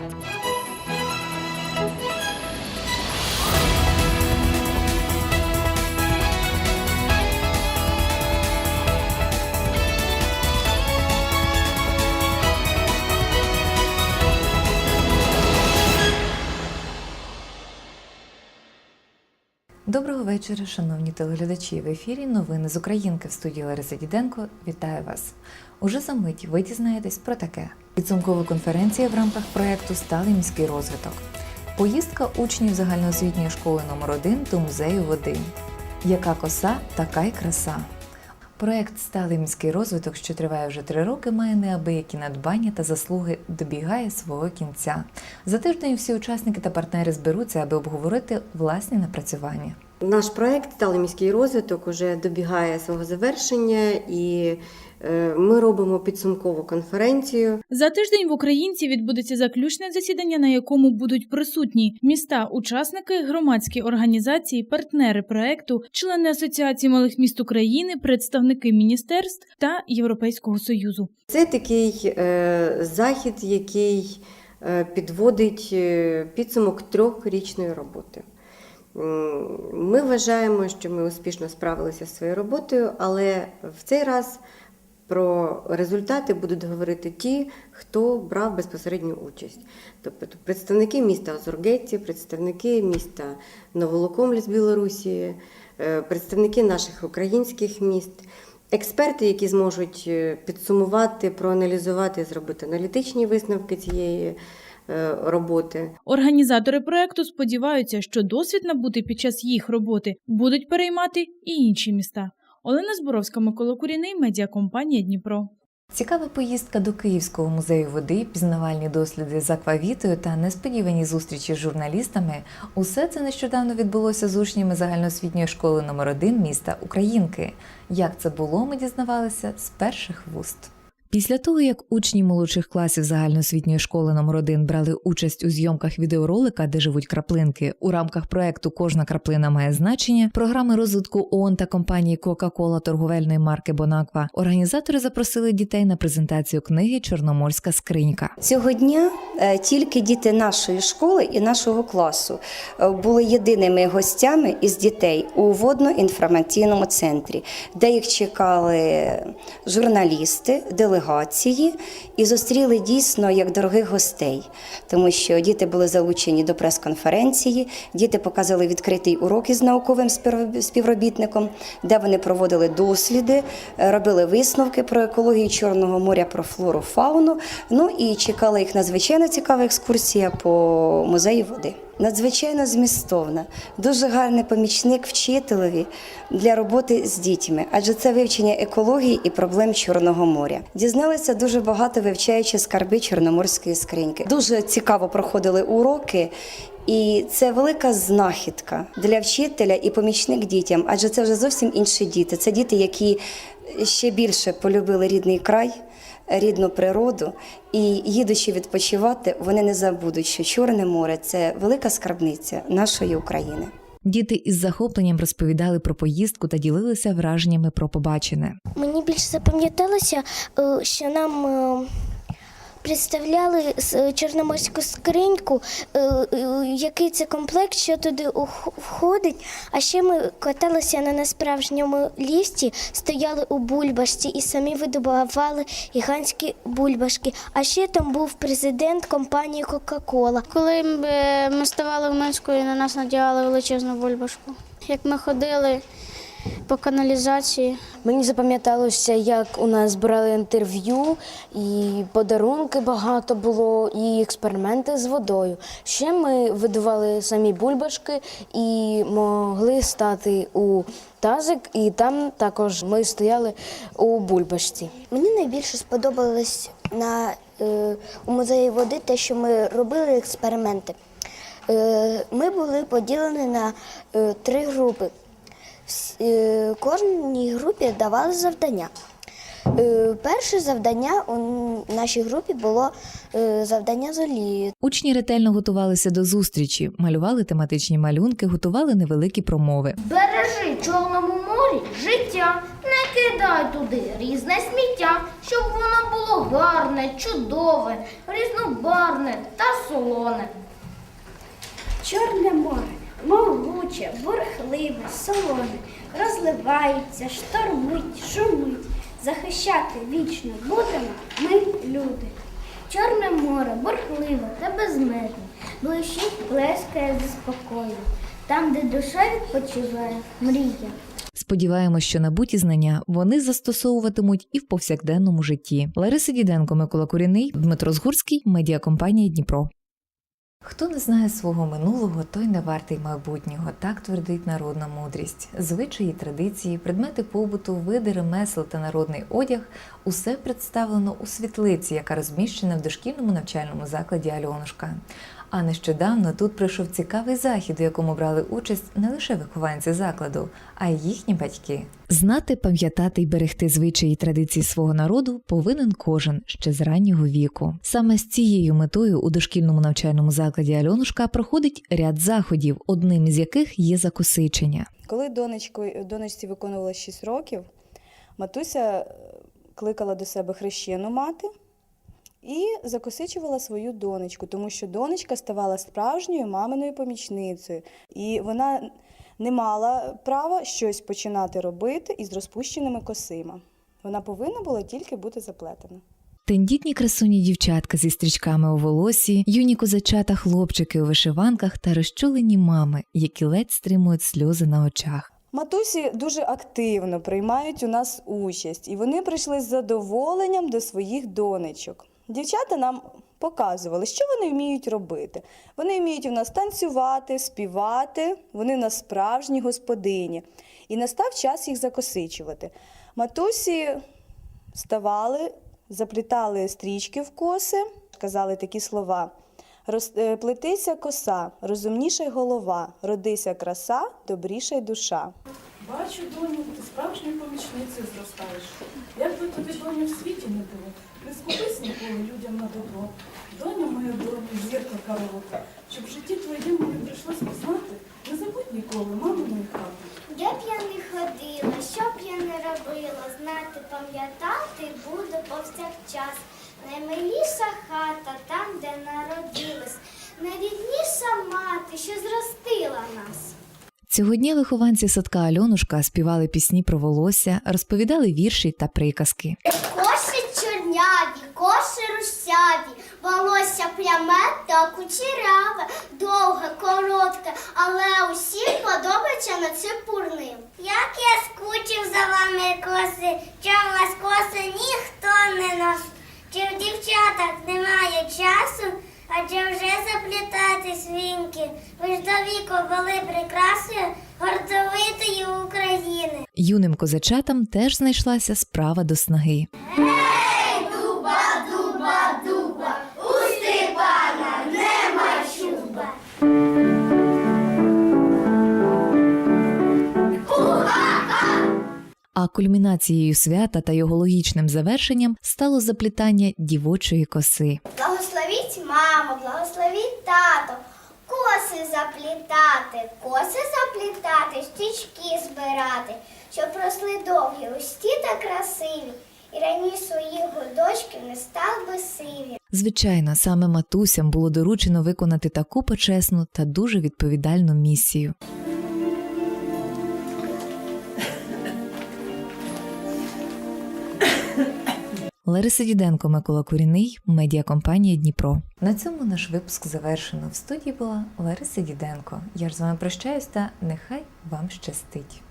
Доброго вечора, шановні телеглядачі. В ефірі новини з Українки в студії Лариса Діденко. Вітаю вас. Уже за мить ви дізнаєтесь про таке. Підсумкова конференція в рамках проєкту Сталий міський розвиток. Поїздка учнів загальноосвітньої школи номер 1 до музею води. Яка коса, така й краса. Проект Сталий міський розвиток, що триває вже три роки, має неабиякі надбання та заслуги добігає свого кінця. За тиждень всі учасники та партнери зберуться, аби обговорити власні напрацювання. Наш проект Сталий міський розвиток уже добігає свого завершення, і е, ми робимо підсумкову конференцію. За тиждень в Українці відбудеться заключне засідання, на якому будуть присутні міста, учасники, громадські організації, партнери проекту, члени Асоціації малих міст України, представники міністерств та Європейського союзу. Це такий е, захід, який е, підводить підсумок трьохрічної роботи. Ми вважаємо, що ми успішно справилися зі своєю роботою, але в цей раз про результати будуть говорити ті, хто брав безпосередню участь. Тобто представники міста Озургетті, представники міста Новолокомль з Білорусі, е, представники наших українських міст. Експерти, які зможуть е, підсумувати, проаналізувати, зробити аналітичні висновки цієї роботи. Організатори проекту сподіваються, що досвід набутий під час їх роботи будуть переймати і інші міста. Олена Зборовська, Микола Куріний, медіакомпанія Дніпро. Цікава поїздка до Київського музею води, пізнавальні досліди з аквавітою та несподівані зустрічі з журналістами. Усе це нещодавно відбулося з учнями загальноосвітньої школи номер 1 міста Українки. Як це було, ми дізнавалися з перших вуст. Після того, як учні молодших класів загальноосвітньої школи номер 1 брали участь у зйомках відеоролика, де живуть краплинки, у рамках проекту Кожна краплина має значення, програми розвитку ООН та компанії Кока-Кола торговельної марки Бонаква, організатори запросили дітей на презентацію книги Чорноморська скринька. Цього дня е, тільки діти нашої школи і нашого класу е, були єдиними гостями із дітей у водно-інформаційному центрі, де їх чекали журналісти, делегації і зустріли дійсно як дорогих гостей, тому що діти були залучені до прес-конференції, діти показали відкритий урок із науковим співроб- співробітником, де вони проводили досліди, робили висновки про екологію Чорного моря, про флору, фауну. Ну і чекала їх надзвичайно цікава екскурсія по музею води. Надзвичайно змістовна, дуже гарний помічник вчителеві для роботи з дітьми, адже це вивчення екології і проблем Чорного моря. Дізналися дуже багато вивчаючи скарби Чорноморської скриньки. Дуже цікаво проходили уроки. І це велика знахідка для вчителя і помічник дітям, адже це вже зовсім інші діти. Це діти, які ще більше полюбили рідний край, рідну природу, і їдучи відпочивати, вони не забудуть, що Чорне море це велика скарбниця нашої України. Діти із захопленням розповідали про поїздку та ділилися враженнями про побачене. Мені більше запам'яталося, е, що нам е, представляли чорноморську скриньку, е, е, який це комплект, що туди входить. А ще ми каталися на несправжньому ліфті, стояли у бульбашці і самі видобували гігантські бульбашки. А ще там був президент компанії Кока-Кола. Коли е, ми ставали в Минську на нас надягали величезну бульбашку. Як ми ходили по каналізації, Мені запам'яталося, як у нас брали інтерв'ю, і подарунки багато було, і експерименти з водою. Ще ми видували самі бульбашки і могли стати у тазик, і там також ми стояли у бульбашці. Мені найбільше сподобалось на, е, у музеї води те, що ми робили експерименти. Е, ми були поділені на е, три групи. Е, кожній групі давали завдання. Е, перше завдання у нашій групі було е, завдання з олією. Учні ретельно готувалися до зустрічі, малювали тематичні малюнки, готували невеликі промови. Бережи Чорному морі життя. Не кидай туди різне сміття, щоб воно було гарне, чудове, різнобарне та солоне. Чорне море, могуче, бурхливе, солоне, розливається, штормить, шумить. Захищати вічно будемо ми люди. Чорне море бурхливе та безмежне, блищить, плескає заспокоює. Там, де душа відпочиває, мрія. Сподіваємось, що набуті знання вони застосовуватимуть і в повсякденному житті. Лариса Діденко, Микола Куріний, Дмитро Згурський, медіакомпанія Дніпро. Хто не знає свого минулого, той не вартий майбутнього. Так твердить народна мудрість. Звичаї, традиції, предмети побуту, види ремесел та народний одяг усе представлено у світлиці, яка розміщена в дошкільному навчальному закладі Альонушка. А нещодавно тут пройшов цікавий захід, у якому брали участь не лише вихованці закладу, а й їхні батьки. Знати, пам'ятати й берегти звичаї й традиції свого народу повинен кожен ще з раннього віку. Саме з цією метою у дошкільному навчальному закладі Альонушка проходить ряд заходів, одним із яких є закосичення. Коли донечко, донечці виконувалось 6 років, матуся е, кликала до себе хрещену мати і закосичувала свою донечку, тому що донечка ставала справжньою маминою помічницею, і вона не мала права щось починати робити із розпущеними косима. Вона повинна була тільки бути заплетена. Тендітні красуні дівчатка зі стрічками у волосі, юні козачата хлопчики у вишиванках та розчулені мами, які ледь стримують сльози на очах. Матусі дуже активно приймають у нас участь, і вони прийшли з задоволенням до своїх донечок. Дівчата нам показували, що вони вміють робити. Вони вміють у нас танцювати, співати, вони у нас справжні господині. І настав час їх закосичувати. Матусі ставали, заплітали стрічки в коси, казали такі слова. Е, Плетися коса, розумніша й голова, родися краса, добріша й душа. Бачу, доню, справжньою помічницею зростаєш. Як би тобі доню в світі не було, не скупись ніколи людям на добро. Доню моя доню, зірка карота, щоб в житті твоєму не прийшлось познати, не забудь ніколи маминої хати. Де б я не ходила, що б я не робила, знати, пам'ятати буду повсякчас. Наймиліша хата там, де народилась, найрідніша мати, що зростила нас. Цього дня вихованці садка Альонушка співали пісні про волосся, розповідали вірші та приказки. Коші чорняві, коші русяві, волосся пряме та кучеряве, довге, коротке, але усім подобається на цепурним. Як я скучив за вами коси, в вас коси ніхто не носить. Чи в дівчатах немає часу, адже вже заплітати свінки. Ви ж до віку були прикрасою гордовитої України. Юним козачатам теж знайшлася справа до снаги. А кульмінацією свята та його логічним завершенням стало заплітання дівочої коси. Благословіть маму, благословіть тато, коси заплітати, коси заплітати, стічки збирати, щоб росли довгі, усті та красиві, і рані своїх годочків не став би сиві. Звичайно, саме матусям було доручено виконати таку почесну та дуже відповідальну місію. Лариса Діденко, Микола Куріний, медіакомпанія Дніпро. На цьому наш випуск завершено. В студії була Лариса Діденко. Я ж з вами прощаюсь та нехай вам щастить.